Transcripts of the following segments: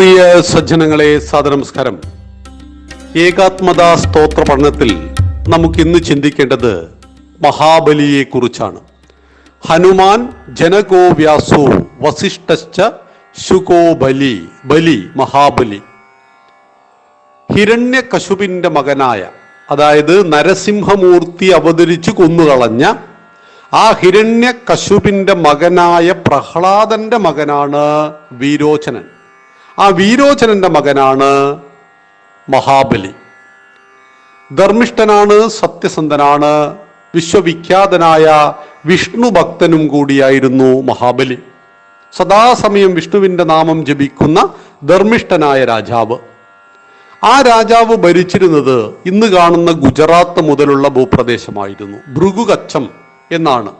പ്രിയ സജ്ജനങ്ങളെ സാദനമസ്കാരം ഏകാത്മതാ സ്തോത്ര പഠനത്തിൽ നമുക്കിന്ന് ചിന്തിക്കേണ്ടത് മഹാബലിയെ കുറിച്ചാണ് ഹനുമാൻ ജനകോ വ്യാസോ വസിഷ്ഠശ്ച ശുകോ ബലി ബലി മഹാബലി. ഹിരണ്യകശുപിന്റെ മകനായ അതായത് നരസിംഹമൂർത്തി അവതരിച്ചു കൊന്നുകളഞ്ഞ ആ ഹിരണ്യകശുപിന്റെ മകനായ പ്രഹ്ലാദന്റെ മകനാണ് വീരോചനൻ. ആ വീരോചനന്റെ മകനാണ് മഹാബലി. ധർമ്മിഷ്ഠനാണ് സത്യസന്ധനാണ് വിശ്വവിഖ്യാതനായ വിഷ്ണു ഭക്തനും കൂടിയായിരുന്നു മഹാബലി. സദാസമയം വിഷ്ണുവിന്റെ നാമം ജപിക്കുന്ന ധർമ്മിഷ്ഠനായ രാജാവ്. ആ രാജാവ് ഭരിച്ചിരുന്നത് ഇന്ന് കാണുന്ന ഗുജറാത്ത് മുതലുള്ള ഭൂപ്രദേശമായിരുന്നു. ഭൃഗുകച്ചം എന്നാണ്.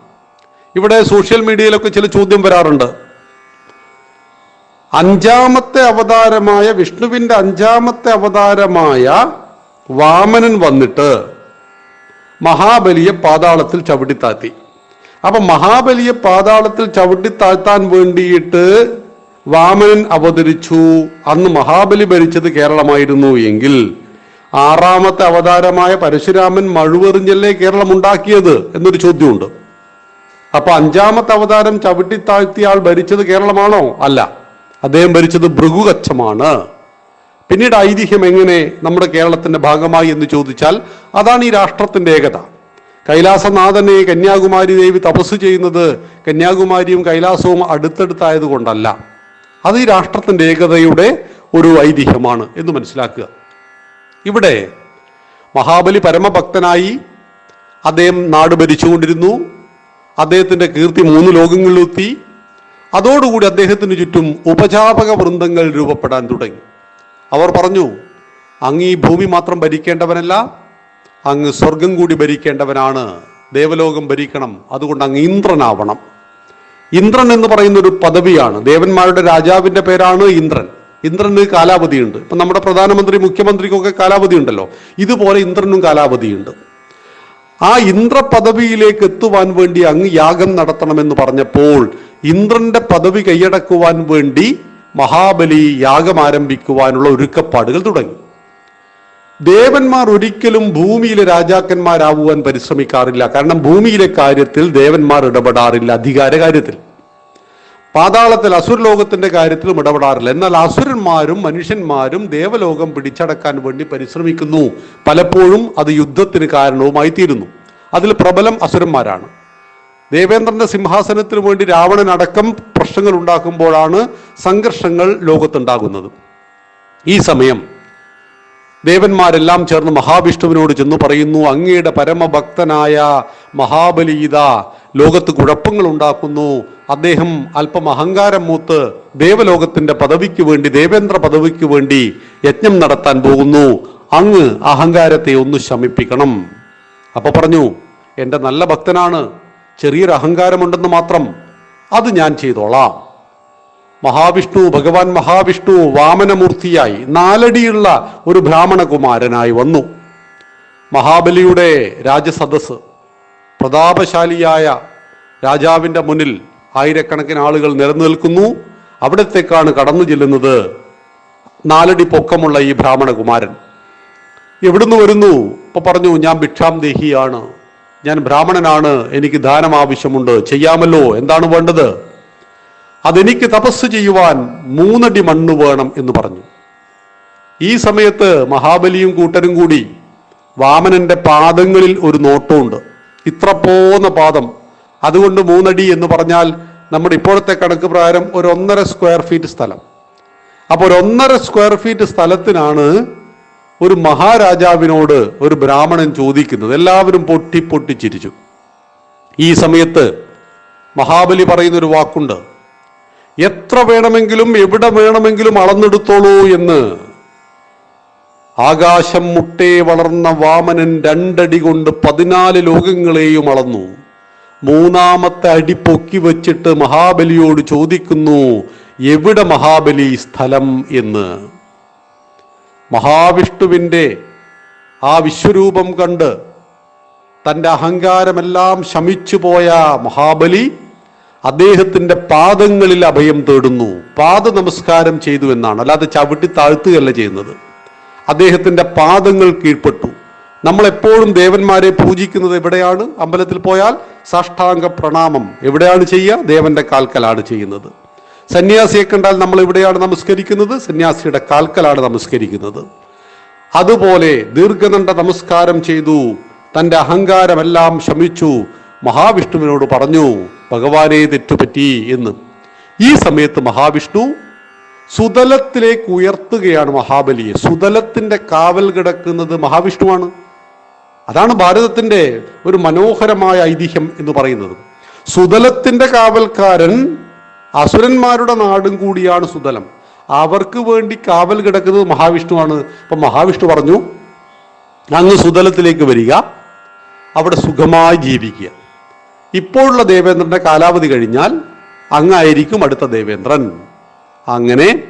ഇവിടെ സോഷ്യൽ മീഡിയയിലൊക്കെ ചില ചോദ്യം വരാറുണ്ട്. അഞ്ചാമത്തെ അവതാരമായ വിഷ്ണുവിന്റെ അഞ്ചാമത്തെ അവതാരമായ വാമനൻ വന്നിട്ട് മഹാബലിയെ പാതാളത്തിൽ ചവിട്ടിത്താത്തി അപ്പൊ മഹാബലിയെ പാതാളത്തിൽ ചവിട്ടിത്താഴ്ത്താൻ വേണ്ടിയിട്ട് വാമനൻ അവതരിച്ചു. അന്ന് മഹാബലി ഭരിച്ചത് കേരളമായിരുന്നു എങ്കിൽ ആറാമത്തെ അവതാരമായ പരശുരാമൻ മഴുവെറിഞ്ഞല്ലേ കേരളം ഉണ്ടാക്കിയത് എന്നൊരു ചോദ്യമുണ്ട്. അപ്പൊ അഞ്ചാമത്തെ അവതാരം ചവിട്ടിത്താഴ്ത്തിയ ആൾ ഭരിച്ചത് കേരളമാണോ? അല്ല. അദ്ദേഹം ഭരിച്ചത് ഭൃഗുകച്ചമാണ് പിന്നീട് ഐതിഹ്യം എങ്ങനെ നമ്മുടെ കേരളത്തിന്റെ ഭാഗമായി എന്ന് ചോദിച്ചാൽ അതാണ് ഈ രാഷ്ട്രത്തിന്റെ ഏകത. കൈലാസനാഥനെ കന്യാകുമാരി ദേവി തപസ് ചെയ്യുന്നത് കന്യാകുമാരിയും കൈലാസവും അടുത്തടുത്തായത് കൊണ്ടല്ല അത് ഈ രാഷ്ട്രത്തിന്റെ ഏകതയുടെ ഒരു ഐതിഹ്യമാണ് എന്ന് മനസ്സിലാക്കുക. ഇവിടെ മഹാബലി പരമഭക്തനായി അദ്ദേഹം നാട് ഭരിച്ചുകൊണ്ടിരുന്നു. അദ്ദേഹത്തിന്റെ കീർത്തി മൂന്ന് ലോകങ്ങളിലെത്തി. അതോടുകൂടി അദ്ദേഹത്തിന് ചുറ്റും ഉപജാപക വൃന്ദങ്ങൾ രൂപപ്പെടാൻ തുടങ്ങി. അവർ പറഞ്ഞു അങ്ങ് ഈ ഭൂമി മാത്രം ഭരിക്കേണ്ടവനല്ല അങ്ങ് സ്വർഗം കൂടി ഭരിക്കേണ്ടവനാണ്. ദേവലോകം ഭരിക്കണം അതുകൊണ്ട് അങ്ങ് ഇന്ദ്രനാവണം. ഇന്ദ്രൻ എന്ന് പറയുന്ന ഒരു പദവിയാണ്. ദേവന്മാരുടെ രാജാവിന്റെ പേരാണ് ഇന്ദ്രൻ. ഇന്ദ്രന് കാലാവധിയുണ്ട്. ഇപ്പം നമ്മുടെ പ്രധാനമന്ത്രി മുഖ്യമന്ത്രിക്കൊക്കെ കാലാവധി ഉണ്ടല്ലോ. ഇതുപോലെ ഇന്ദ്രനും കാലാവധിയുണ്ട്. ആ ഇന്ദ്ര പദവിയിലേക്ക് എത്തുവാൻ വേണ്ടി അങ്ങ് യാഗം നടത്തണമെന്ന് പറഞ്ഞപ്പോൾ ഇന്ദ്രന്റെ പദവി കൈയടക്കുവാൻ വേണ്ടി മഹാബലി യാഗം ആരംഭിക്കുവാനുള്ള ഒരുക്കപ്പാടുകൾ തുടങ്ങി. ദേവന്മാർ ഒരിക്കലും ഭൂമിയിലെ രാജാക്കന്മാരാവുവാൻ പരിശ്രമിക്കാറില്ല. കാരണം ഭൂമിയിലെ കാര്യത്തിൽ ദേവന്മാർ ഇടപെടാറില്ല അധികാര കാര്യത്തിൽ. പാതാളത്തിൽ അസുരലോകത്തിന്റെ കാര്യത്തിലും ഇടപെടാറില്ല. എന്നാൽ അസുരന്മാരും മനുഷ്യന്മാരും ദേവലോകം പിടിച്ചടക്കാൻ വേണ്ടി പരിശ്രമിക്കുന്നു. പലപ്പോഴും അത് യുദ്ധത്തിന് കാരണവുമായി തീരുന്നു അതിൽ പ്രബലം അസുരന്മാരാണ്. ദേവേന്ദ്രന്റെ സിംഹാസനത്തിനു വേണ്ടി രാവണൻ അടക്കം പ്രശ്നങ്ങൾ ഉണ്ടാക്കുമ്പോഴാണ് സംഘർഷങ്ങൾ ലോകത്തുണ്ടാകുന്നത്. ഈ സമയം ദേവന്മാരെല്ലാം ചേർന്ന് മഹാവിഷ്ണുവിനോട് ചെന്നു പറയുന്നു അങ്ങയുടെ പരമഭക്തനായ മഹാബലീത ലോകത്ത് കുഴപ്പങ്ങൾ ഉണ്ടാക്കുന്നു. അദ്ദേഹം അല്പം അഹങ്കാരം മൂത്ത് ദേവലോകത്തിന്റെ പദവിക്ക് വേണ്ടി ദേവേന്ദ്ര പദവിക്ക് വേണ്ടി യജ്ഞം നടത്താൻ പോകുന്നു. അങ്ങ് അഹങ്കാരത്തെ ഒന്ന് ശമിപ്പിക്കണം. അപ്പൊ പറഞ്ഞു എന്റെ നല്ല ഭക്തനാണ്. ചെറിയൊരു അഹങ്കാരമുണ്ടെന്ന് മാത്രം അത് ഞാൻ ചെയ്തോളാം. മഹാവിഷ്ണു ഭഗവാൻ മഹാവിഷ്ണു വാമനമൂർത്തിയായി നാലടിയുള്ള ഒരു ബ്രാഹ്മണകുമാരനായി വന്നു. മഹാബലിയുടെ രാജസദസ് പ്രതാപശാലിയായ രാജാവിന്റെ മുന്നിൽ ആയിരക്കണക്കിന് ആളുകൾ നിലനിൽക്കുന്നു. അവിടത്തേക്കാണ് കടന്നു ചെല്ലുന്നത് നാലടി പൊക്കമുള്ള ഈ ബ്രാഹ്മണകുമാരൻ. എവിടുന്ന് വരുന്നു? ഇപ്പൊ പറഞ്ഞു ഞാൻ ഭിക്ഷാം ദേഹിയാണ്. ഞാൻ ബ്രാഹ്മണനാണ് എനിക്ക് ദാനം ആവശ്യമുണ്ട് ചെയ്യാമല്ലോ എന്താണ് വേണ്ടത്? അതെനിക്ക് തപസ് ചെയ്യുവാൻ മൂന്നടി മണ്ണ് വേണം എന്ന് പറഞ്ഞു. ഈ സമയത്ത് മഹാബലിയും കൂട്ടരും കൂടി വാമനന്റെ പാദങ്ങളിൽ ഒരു നോട്ടമുണ്ട്. ഇത്ര പോന്ന പാദം അതുകൊണ്ട് മൂന്നടി എന്ന് പറഞ്ഞാൽ നമ്മുടെ ഇപ്പോഴത്തെ കണക്ക് പ്രകാരം ഒരു ഒന്നര സ്ക്വയർ ഫീറ്റ് സ്ഥലം. അപ്പോൾ ഒരു ഒന്നര സ്ക്വയർ ഫീറ്റ് സ്ഥലത്തിനാണ് ഒരു മഹാരാജാവിനോട് ഒരു ബ്രാഹ്മണൻ ചോദിക്കുന്നത്. എല്ലാവരും പൊട്ടി പൊട്ടി ചിരിച്ചു. ഈ സമയത്ത് മഹാബലി പറയുന്നൊരു വാക്കുണ്ട്. എത്ര വേണമെങ്കിലും എവിടെ വേണമെങ്കിലും അളന്നെടുത്തോളൂ എന്ന്. ആകാശം മുട്ടേ വളർന്ന വാമനൻ രണ്ടടി കൊണ്ട് പതിനാല് ലോകങ്ങളെയും അളന്നു. മൂന്നാമത്തെ അടി പൊക്കി വച്ചിട്ട് മഹാബലിയോട് ചോദിക്കുന്നു എവിടെ മഹാബലി സ്ഥലം എന്ന്? മഹാവിഷ്ണുവിന്റെ ആ വിശ്വരൂപം കണ്ട് തന്റെ അഹങ്കാരമെല്ലാം ശമിച്ചു പോയ മഹാബലി അദ്ദേഹത്തിന്റെ പാദങ്ങളിൽ അഭയം തേടുന്നു. പാദ നമസ്കാരം ചെയ്തു എന്നാണ്. അല്ലാതെ ചവിട്ടി താഴ്ത്തുകയല്ല ചെയ്യുന്നത്. അദ്ദേഹത്തിന്റെ പാദങ്ങൾ കീഴ്പ്പെട്ടു. നമ്മളെപ്പോഴും ദേവന്മാരെ പൂജിക്കുന്നത് എവിടെയാണ്? അമ്പലത്തിൽ പോയാൽ സാഷ്ടാംഗ പ്രണാമം എവിടെയാണ് ചെയ്യുക? ദേവന്റെ കാൽക്കലാണ് ചെയ്യുന്നത്. സന്യാസിയെ കണ്ടാൽ നമ്മൾ എവിടെയാണ് നമസ്കരിക്കുന്നത്. സന്യാസിയുടെ കാൽക്കലാണ് നമസ്കരിക്കുന്നത്. അതുപോലെ ദീർഘദണ്ഡ നമസ്കാരം ചെയ്തു. തന്റെ അഹങ്കാരമെല്ലാം ശമിച്ചു. മഹാവിഷ്ണുവിനോട് പറഞ്ഞു ഭഗവാനെ തെറ്റുപറ്റി എന്ന്. ഈ സമയത്ത് മഹാവിഷ്ണു സുതലത്തിലേക്ക് ഉയർത്തുകയാണ് മഹാബലിയെ. സുതലത്തിന്റെ കാവൽ കിടക്കുന്നത് മഹാവിഷ്ണുവാണ്. അതാണ് ഭാരതത്തിന്റെ ഒരു മനോഹരമായ ഐതിഹ്യം എന്ന് പറയുന്നത്. സുതലത്തിന്റെ കാവൽക്കാരൻ അസുരന്മാരുടെ നാടും കൂടിയാണ് സുതലം. അവർക്ക് വേണ്ടി കാവൽ കിടക്കുന്നത് മഹാവിഷ്ണുവാണ്. അപ്പൊ മഹാവിഷ്ണു പറഞ്ഞു അങ്ങ് സുതലത്തിലേക്ക് വരിക. അവിടെ സുഖമായി ജീവിക്കുക. ഇപ്പോഴുള്ള ദേവേന്ദ്രന്റെ കാലാവധി കഴിഞ്ഞാൽ അങ്ങായിരിക്കും അടുത്ത ദേവേന്ദ്രൻ. അങ്ങനെ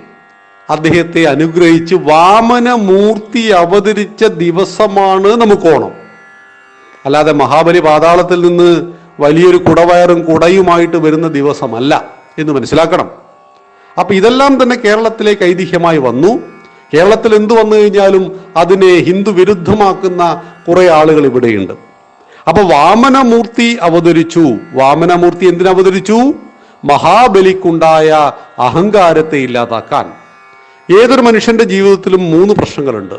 അദ്ദേഹത്തെ അനുഗ്രഹിച്ച് വാമനമൂർത്തി അവതരിച്ച ദിവസമാണ് നമുക്ക് ഓണം. അല്ലാതെ മഹാബലി പാതാളത്തിൽ നിന്ന് വലിയൊരു കുടവയറും കുടയുമായിട്ട് വരുന്ന ദിവസമല്ല. എന്ന് മനസ്സിലാക്കണം. അപ്പൊ ഇതെല്ലാം തന്നെ കേരളത്തിലേക്ക് ഐതിഹ്യമായി വന്നു. കേരളത്തിൽ എന്തു വന്നു കഴിഞ്ഞാലും അതിനെ ഹിന്ദു വിരുദ്ധമാക്കുന്ന കുറെ ആളുകൾ ഇവിടെയുണ്ട്. അപ്പൊ വാമനമൂർത്തി അവതരിച്ചു. വാമനമൂർത്തി എന്തിനവതരിച്ചു മഹാബലിക്കുണ്ടായ അഹങ്കാരത്തെ ഇല്ലാതാക്കാൻ. ഏതൊരു മനുഷ്യന്റെ ജീവിതത്തിലും മൂന്ന് പ്രശ്നങ്ങളുണ്ട്.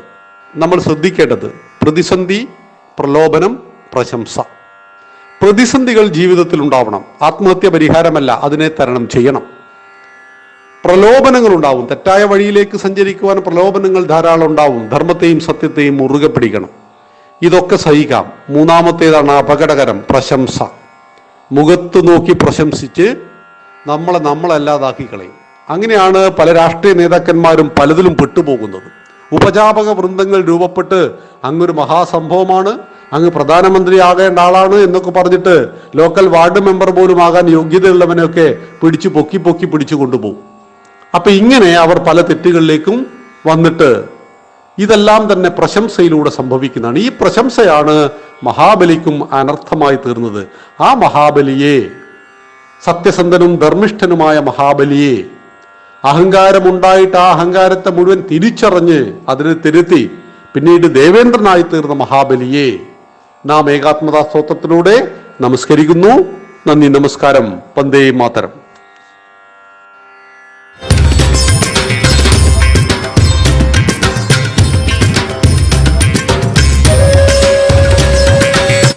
നമ്മൾ ശ്രദ്ധിക്കേണ്ടത് പ്രതിസന്ധി പ്രലോഭനം പ്രശംസ. പ്രതിസന്ധികൾ ജീവിതത്തിൽ ഉണ്ടാവണം. ആത്മഹത്യ പരിഹാരമല്ല അതിനെ തരണം ചെയ്യണം. പ്രലോഭനങ്ങൾ ഉണ്ടാവും. തെറ്റായ വഴിയിലേക്ക് സഞ്ചരിക്കുവാൻ പ്രലോഭനങ്ങൾ ധാരാളം ഉണ്ടാവും. ധർമ്മത്തെയും സത്യത്തെയും മുറുകെ പിടിക്കണം. ഇതൊക്കെ സഹിക്കാം. മൂന്നാമത്തേതാണ് അപകടകരം പ്രശംസ. മുഖത്ത് നോക്കി പ്രശംസിച്ച് നമ്മളെ നമ്മളല്ലാതാക്കി കളയും. അങ്ങനെയാണ് പല രാഷ്ട്രീയ നേതാക്കന്മാരും പലതിലും പെട്ടുപോകുന്നത്. ഉപജാപക വൃന്ദങ്ങൾ രൂപപ്പെട്ട് അങ്ങൊരു മഹാസംഭവമാണ്. അങ്ങ് പ്രധാനമന്ത്രി ആകേണ്ട ആളാണ് എന്നൊക്കെ പറഞ്ഞിട്ട് ലോക്കൽ വാർഡ് മെമ്പർ പോലും ആകാൻ യോഗ്യതയുള്ളവനെയൊക്കെ പിടിച്ചു പൊക്കി പൊക്കി പിടിച്ചു കൊണ്ടുപോകും. അപ്പൊ ഇങ്ങനെ അവർ പല തെറ്റുകളിലേക്കും വന്നിട്ട് ഇതെല്ലാം തന്നെ പ്രശംസയിലൂടെ സംഭവിക്കുന്നതാണ്. ഈ പ്രശംസയാണ് മഹാബലിക്കും അനർത്ഥമായി തീർന്നത്. ആ മഹാബലിയെ സത്യസന്ധനും ധർമ്മിഷ്ഠനുമായ മഹാബലിയെ അഹങ്കാരമുണ്ടായിട്ട് ആ അഹങ്കാരത്തെ മുഴുവൻ തിരിച്ചറിഞ്ഞ് അതിനെ തിരുത്തി പിന്നീട് ദേവേന്ദ്രനായി തീർന്ന മഹാബലിയെ നാം ഏകാത്മതാ സ്തോത്രത്തിലൂടെ നമസ്കരിക്കുന്നു. നന്ദി നമസ്കാരം. പന്തേ മാതരം.